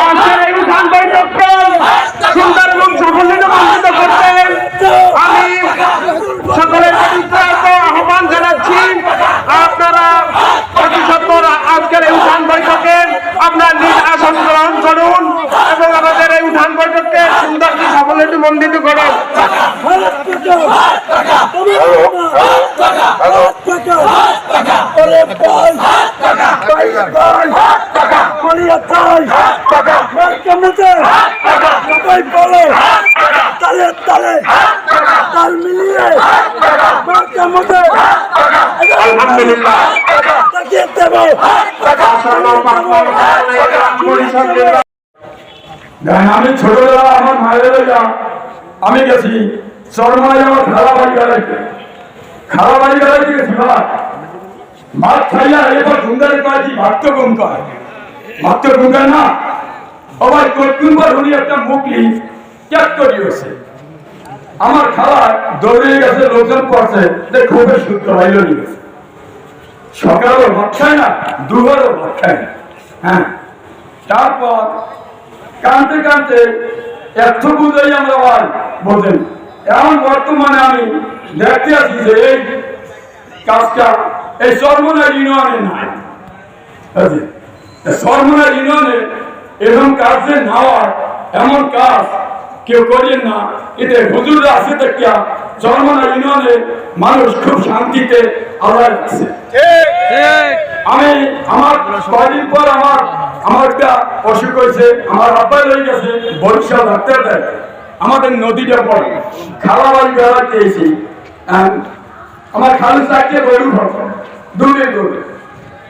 আমাদের এই উঠান বৈঠককে সুন্দর এবং সাফল্যমণ্ডিত করতে আমি সকলের আহ্বান জানাচ্ছি আপনারা অতি সত্তর আজকের এই উঠান বৈঠকে আপনার নিজ আসন গ্রহণ করুন এবং এই উঠান বৈঠককে সুন্দর সাফল্য মণ্ডিত করুন তালে তালে তাল মিলিয়ে মধ্যে আলহামদুলিল্লাহ তাকিয়ে দেবো আমি ছোটবেলা আমার মায়ের আমি গেছি চরমায় আমার খালা বাড়ি খালা বাড়ি বেড়াইতে গেছি হয়েছে আমার খালা দৌড়ে গেছে, লোকজন পড়ছে, যে খুবই শুদ্ধ হইল সকালও ভাত খায় না দুবারও ভাত খায় না। হ্যাঁ। তারপর কানতে কানতে এত বুঝাই আমরা ভাই বোঝেন। এখন বর্তমানে আমি দেখতে আছি যে এই কাজটা এই সর্বনা ইউনিয়নে নাই। সর্বনা ইউনিয়নে এরকম কাজ যে না হয় এমন কাজ কেউ করিয়েন না। এতে হুজুর আছে দেখিয়া সর্বনা ইউনিয়নে মানুষ খুব শান্তিতে আল্লাহ আছে আমি আমার কয়দিন পর আমার আমার একটা অসুখ হয়েছে আমার আব্বাই রয়ে গেছে বরিশাল ডাক্তার আমাদের নদীটা পড়ে। খালা বাড়ি বেড়াতে আহ, আমার খালু চারটে গরু দূরে দূরে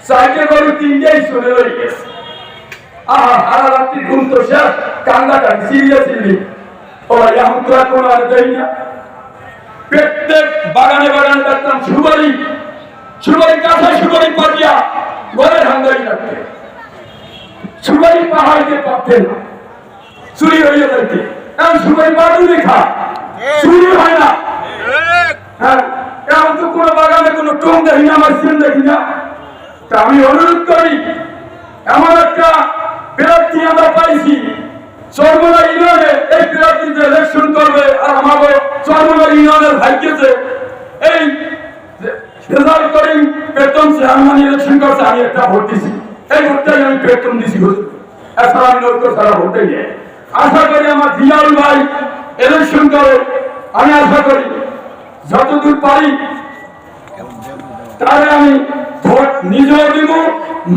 চারটে গরু তিনটেই চলে রয়ে গেছে। আহা সারা রাত্রি ঘুম তো শেষ কান্নাটা সিরিয়াসলি ও এখন তো আর কোনো আর দেয় না। প্রত্যেক বাগানে বাগানে দেখতাম সুবারি। সুবারি কাছে সুবারি পাতিয়া ঘরে ধান্দাই রাখতে সুবারি পাহাড়কে পাচ্ছে না। চুরি হয়ে যাইতে। এখন সুবারি দেখা চুরি হয় না। হ্যাঁ। এখন তো কোনো বাগানে কোনো টম দেখি না, আমার সিন দেখি না। তা আমি অনুরোধ করি, এমন একটা প্রার্থী আমরা পাইছি, সর্বদা ইউনিয়নে এই যে ইলেকশন করবে আর আমাকে সর্বদা ইউনিয়নের ভাগ্যেছে এই রেজাল্ট করি বেতন চেয়ারম্যান ইলেকশন করছে, আমি একটা ভোট দিছি। এই ভোটটাই আমি বেতন দিছি এছাড়া আমি লোক ছাড়া ভোট দিই আশা করি আমার জিয়াউল ভাই ইলেকশন করে, আমি আশা করি যতদূর পারি, তাহলে আমি ভোট নিজেও দিব,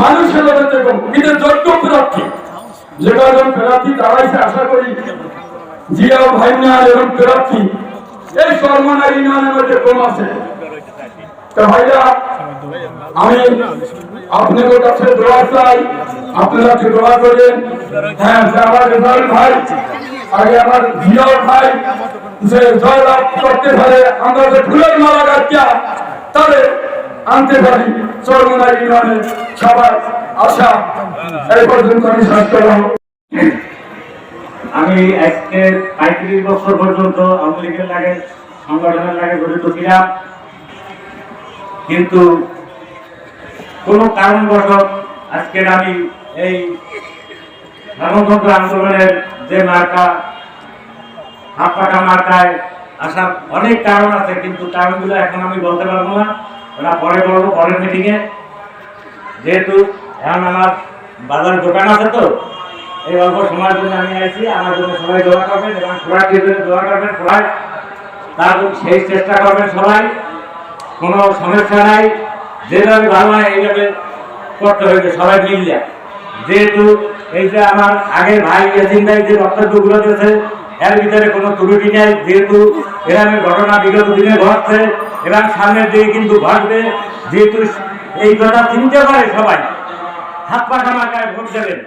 মানুষের দেব। এটা যোগ্য প্রার্থী। যে কজন প্রার্থী দাঁড়াইছে আশা করি জিয়াও ভাই না এবং প্রার্থী। এই সর্বনা ইউনিয়নের মধ্যে কম আছে। ভাইরা, আমি আপনাদের কাছে দোয়া চাই, আপনারা কি দোয়া করেন। হ্যাঁ আমার ভাই, আগে আমার জিয়াও ভাই যে জয়লাভ করতে পারে, আমরা যে ফুলের মালা গাছিয়া তাহলে আনতে পারি। চরমনা ইউনিয়নের সবার আশা এই পর্যন্ত আমি শেষ করলাম। আমি আজকে পঁয়ত্রিশ বছর পর্যন্ত আওয়ামী লীগের লাগে, সংগঠনের লাগে জড়িত ছিলাম। কিন্তু কোনো কারণবশত আজকের আমি এই গণতন্ত্র আন্দোলনের যে মার্কা হাত পাকা মার্কায় আসার অনেক কারণ আছে, কিন্তু কারণগুলো এখন আমি বলতে পারব না। ওরা পরে বলব পরের মিটিংয়ে যেহেতু এখন আমার বাজার দোকান আছে তো, এই অল্প সময়ের জন্য আমি আছি আমার জন্য সবাই দোয়া করবেন এবং সবাই জন্য দোয়া করবেন সবাই। তার সেই চেষ্টা করবেন সবাই। কোনো সমস্যা নাই। যেভাবে ভালো হয় এইভাবে করতে হইবে সবাই মিলিয়া যেহেতু এই যে আমার আগের ভাই ইয়াসিন ভাই যে বক্তব্যগুলো দিয়েছে এর ভিতরে কোনো ত্রুটি নেই, যেহেতু এরকমের ঘটনা বিগত দিনে ঘটছে এবং সামনের দিকে কিন্তু ঘটবে। যেহেতু এই কথা চিন্তা করে সবাই। হাত পাখা মাকায় ভোট দেবেন।